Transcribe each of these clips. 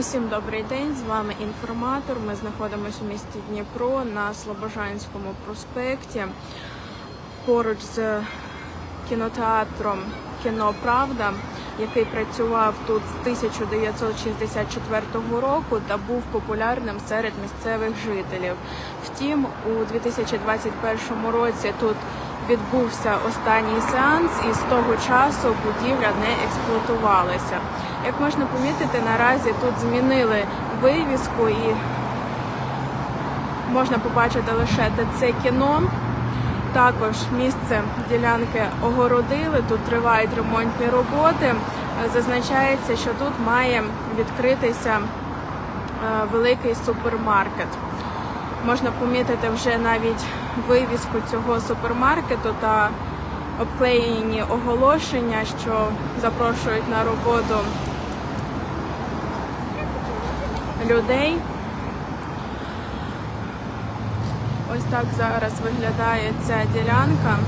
Усім добрий день. З вами інформатор. Ми знаходимося у місті Дніпро на Слобожанському проспекті. Поруч з кінотеатром Кіно Правда, який працював тут з 1964 року та був популярним серед місцевих жителів. Втім, у 2021 році тут відбувся останній сеанс, і з того часу будівля не експлуатувалася. Як можна помітити, наразі тут змінили вивіску і можна побачити лише ТЦ кіно. Також місце ділянки огородили, тут тривають ремонтні роботи. Зазначається, що тут має відкритися е, великий супермаркет. Можна помітити вже навіть вивіску цього супермаркету та обклеєні оголошення, що запрошують на роботу людей. Ось так зараз виглядає ця ділянка.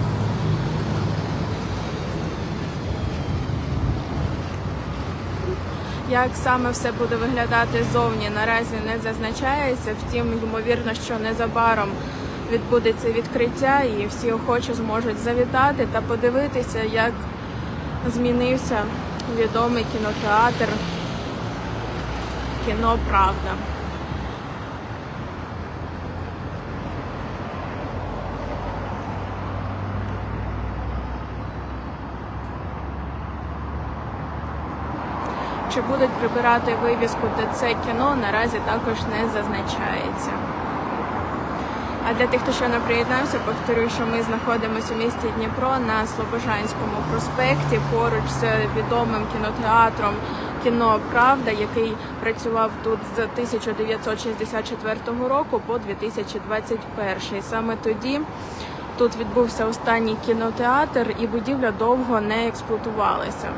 Як саме все буде виглядати зовні, наразі не зазначається. Втім, ймовірно, що незабаром відбудеться відкриття, і всі охочі зможуть завітати та подивитися, як змінився відомий кінотеатр Кіно Правда. Чи будуть прибирати вивіску ТЦ кіно, наразі також не зазначається. А для тих, хто ще не приєднався, повторюю, що ми знаходимося у місті Дніпро на Слобожанському проспекті поруч з відомим кінотеатром Кіно Правда, який працював тут з 1964 року по 2021. Саме тоді тут відбувся останній кінотеатр, і будівля довго не експлуатувалася.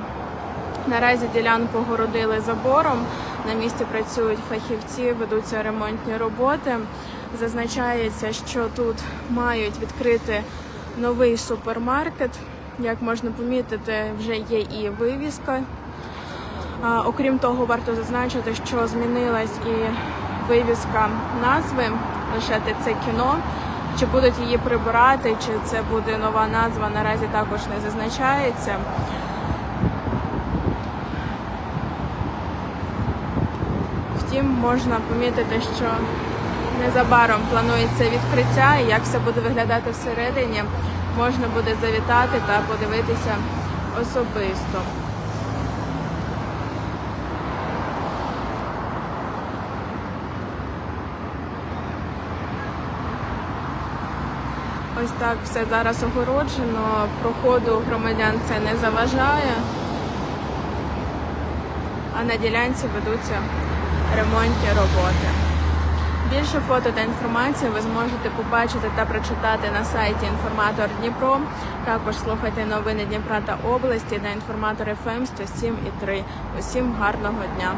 Наразі ділянку огородили забором. На місці працюють фахівці, ведуться ремонтні роботи. Зазначається, що тут мають відкрити новий супермаркет. Як можна помітити, вже є і вивіска. Окрім того, варто зазначити, що змінилась і вивіска назви лише ТЦ кіно. Чи будуть її прибирати, чи це буде нова назва, наразі також не зазначається. Втім, можна помітити, що незабаром планується відкриття, і як все буде виглядати всередині, можна буде завітати та подивитися особисто. Ось так все зараз огороджено. Проходу громадян це не заважає, а на ділянці ведуться ремонтні роботи. Більше фото та інформації ви зможете побачити та прочитати на сайті Інформатор Дніпро. Також слухайте новини Дніпра та області на інформатор ФМ 107 і 3. Усім гарного дня!